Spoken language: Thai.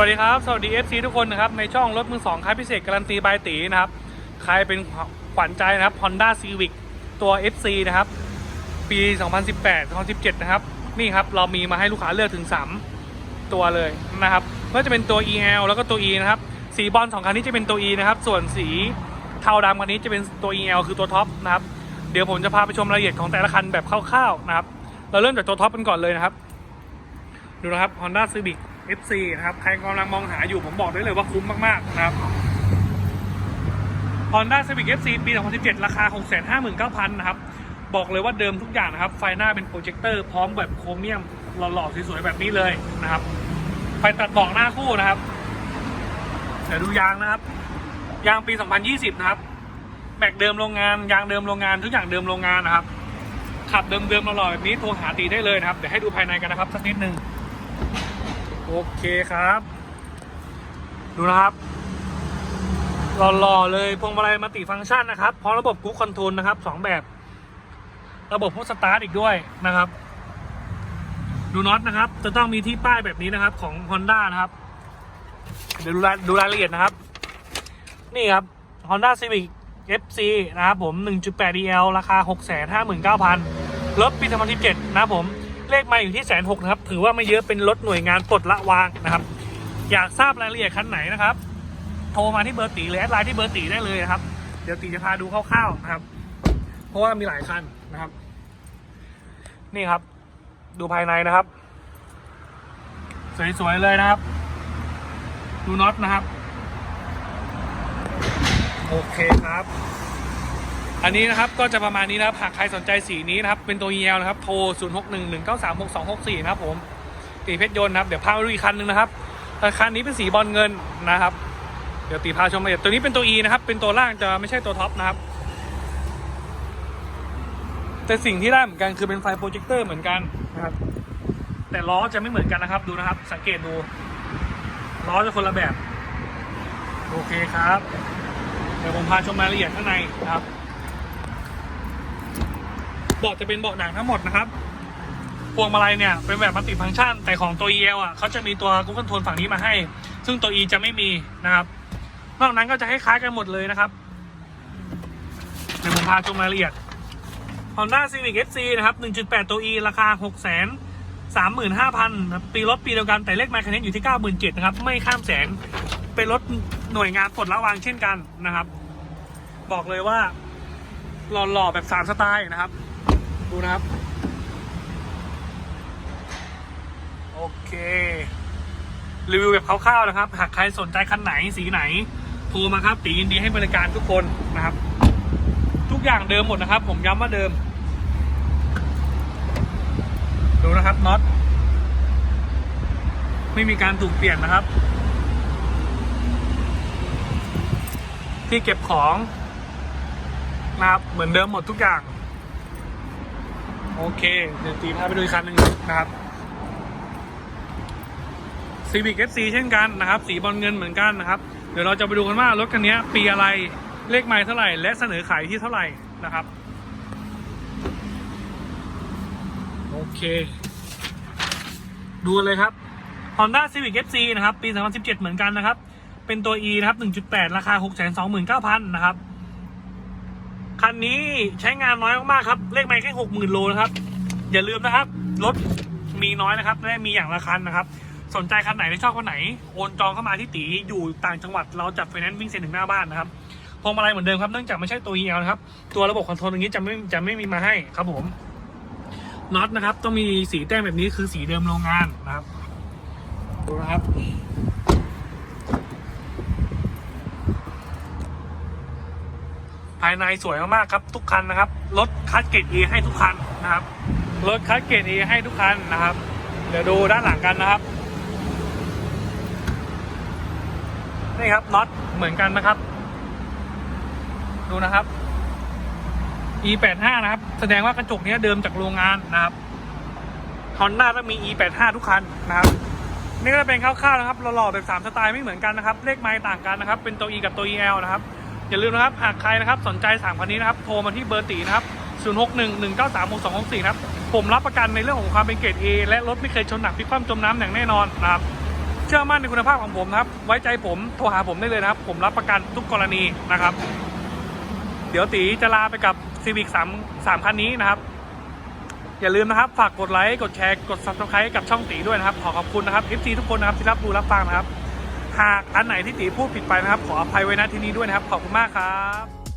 วัสดีครับ สวัสดี FC ทุกคนนะครับ ในช่องรถมือสองค่ายพิเศษการันตีบายตีนะครับ ใครเป็นขวัญใจนะครับ Honda Civic ตัว FC นะครับ ปี 2018 2017 นะครับ นี่ครับ เรามีมาให้ลูกค้าเลือกถึง 3 ตัวเลยนะครับไม่ว่าจะเป็นตัว EL แล้วก็ตัว E นะครับ สีบอลสองคันนี้จะเป็นตัว E นะครับ ส่วนสีเทาดำคันนี้จะเป็นตัว EL คือตัวท็อปนะครับ เดี๋ยวผมจะพาไปชมรายละเอียดของแต่ละคันแบบคร่าวๆนะครับ เราเริ่มจากตัวท็อปกันก่อนเลยนะครับ ดูนะครับ Honda Civic FC นะครับ ใครกำลังมองหาอยู่ผมบอกได้เลยว่าคุ้มมากๆนะครับ Honda Civic FC ปี 2017 ราคา 659,000 นะครับ บอกเลยว่าเดิมทุกอย่างนะครับ ไฟหน้าเป็นโปรเจคเตอร์พร้อมแบบโครเมียมหล่อๆสวยๆแบบนี้เลยนะครับ ไฟตัดบอกหน้าคู่นะครับ เดี๋ยวดูยางนะครับ ยางปี 2020 นะครับแม็กเดิมโรงงาน ยางเดิมโรงงาน ทุกอย่างเดิมโรงงานนะครับ ขับเดิมๆหล่อๆแบบนี้โทรหาตีได้เลยนะครับ เดี๋ยวให้ดูภายในกันนะครับ สักนิดนึง โอเคครับ ดูนะครับหล่อๆเลยพวงมาลัยมัลติฟังก์ชันนะครับพร้อมระบบกู๊คอนโทรลนะครับสองแบบ ระบบพุชสตาร์ทอีกด้วยนะครับ ดูน็อตนะครับ จะต้องมีที่ป้ายแบบนี้นะครับ ของ Honda นะครับ เดี๋ยวดูรายดูรายละเอียดนะครับ นี่ครับ Honda Civic FC นะครับผม 1.8 DL ราคา 659,000รถปี 2017 นะครับผม เลขมาอยู่ที่แสนหกนะครับ ถือว่าไม่เยอะเป็นรถหน่วยงานปลดละวางนะครับ อยากทราบรายละเอียดคันไหนนะครับ โทรมาที่เบอร์ตีหรือแอดไลน์ที่เบอร์ตีได้เลยนะครับ เดี๋ยวตีจะพาดูคร่าวๆนะครับ เพราะว่ามีหลายคันนะครับ นี่ครับ ดูภายในนะครับ สวยๆเลยนะครับ ดูน็อตนะครับ โอเคครับ อันนี้นะครับก็จะประมาณนี้นะครับหากใครสนใจสีนี้นะครับเป็นตัว EL นะครับโทร 0 6 1 1 9 3 6 2 6 4 นะครับผมตีเพชรยนต์นะครับเดี๋ยวพาไปดูอีกคันหนึ่งนะครับแต่คันนี้เป็นสีบอลเงินนะครับ เดี๋ยวตีพาชมรายละเอียดตัวนี้เป็นตัว E นะครับเป็นตัวล่างจะไม่ใช่ตัวท็อปนะครับ แต่สิ่งที่ได้เหมือนกันคือเป็นไฟโปรเจคเตอร์เหมือนกันนะครับแต่ล้อจะไม่เหมือนกันนะครับดูนะครับ สังเกตดูล้อจะคนละแบบ โอเคครับ เดี๋ยวผมพาชมรายละเอียดข้างในนะครับ เบาะจะเป็นเบาะหนังทั้งหมดนะครับพวงมาลัยเนี่ยเป็นแบบมัลติฟังก์ชัน แต่ของตัว EL อะเขาจะมีตัวกูคอนโทรลฝั่งนี้มาให้ ซึ่งตัว E จะไม่มีนะครับ นอกนั้นก็จะคล้ายๆกันหมดเลยนะครับเดี๋ยวผมพาชมรายละเอียด Honda Civic FC นะครับ 1.8 ตัว E ราคา 6 3 5 0 0 0 ปีรถปีเดียวกันแต่เลขไมค์คันนอยู่ที่ 97,000นะครับ ไม่ข้ามแสน เป็นรถหน่วยงานปลดละวางเช่นกันนะครับ บอกเลยว่าหล่อๆแบบ3สไตล์นะครับ ดูนะครับ โอเค รีวิวแบบคร่าวๆนะครับ หากใครสนใจคันไหนสีไหน โทรมาครับ ตียินดีให้บริการทุกคนนะครับ ทุกอย่างเดิมหมดนะครับ ผมย้ำว่าเดิม ดูนะครับน็อตไม่มีการถูกเปลี่ยนนะครับ ที่เก็บของนะครับเหมือนเดิมหมดทุกอย่าง โอเค เดี๋ยวตีพาไปดูอีกคันหนึ่งนะครับ Civic FC เช่นกันนะครับ สีบอลเงินเหมือนกันนะครับ เดี๋ยวเราจะไปดูกันว่ารถคันนี้ปีอะไรเลขไมล์เท่าไหร่ และเสนอขายที่เท่าไหร่นะครับ โอเค ดูเลยครับ Honda Civic FC นะครับ ปี 2017 เหมือนกันนะครับ เป็นตัว E นะครับ 1.8 ราคา 629,000 นะครับ คันนี้ใช้งานน้อยมากๆครับ เลขไมล์แค่60,000โลนะครับ อย่าลืมนะครับ รถมีน้อยนะครับและมีอย่างละคันนะครับ สนใจคันไหนที่ชอบคันไหน โอนจองเข้ามาที่ตีอยู่ต่างจังหวัดเราจัดไฟแนนซ์วิ่งเซ็นถึงหน้าบ้านนะครับพวงมาลัยเหมือนเดิมครับเนื่องจากไม่ใช่ตัว EL นะครับ ตัวระบบคอนโทรลตรงนี้จะไม่จะไม่มีมาให้ครับผมน็อตนะครับ ต้องมีสีแต้มแบบนี้คือสีเดิมโรงงานนะครับดูนะครับ ภายในสวยมากๆครับทุกคันนะครับรถคัดเกรด E ให้ทุกคันนะครับรถคัดเกรด E ให้ทุกคันนะครับ เดี๋ยวดูด้านหลังกันนะครับนี่ครับน็อตเหมือนกันนะครับ ดูนะครับ E85 นะครับ แสดงว่ากระจกนี้เดิมจากโรงงานนะครับ Honda ต้องมี E85 ทุกคันนะครับนี่ก็จะเป็นคร่าวๆนะครับหล่อๆแบบ3สไตล์ไม่เหมือนกันนะครับ เลขไม้ต่างกันนะครับ เป็นตัว E กับตัว EL นะครับ อย่าลืมนะครับ หากใครนะครับสนใจ3คันนี้นะครับ โทรมาที่เบอร์ตีนะครับ 061 193 6264ครับ ผมรับประกันในเรื่องของความเป็นเกรด A และรถไม่เคยชนหนักพลิกคว่ำจมน้ำอย่างแน่นอนนะครับ เชื่อมั่นในคุณภาพของผมนะครับ ไว้ใจผมโทรหาผมได้เลยนะครับ ผมรับประกันทุกกรณีนะครับ เดี๋ยวตีจะลาไปกับ Civic 3 3คันนี้นะครับอย่าลืมนะครับ ฝากกดไลค์ กดแชร์ กด subscribe กับช่องตีด้วยนะครับ ขอขอบคุณนะครับ FC ทุกคนนะครับที่รับดูรับฟังนะครับ หากอันไหนที่ตีพูดผิดไปนะครับ ขออภัยไว้ณที่นี้ด้วยนะครับ ขอบคุณมากครับ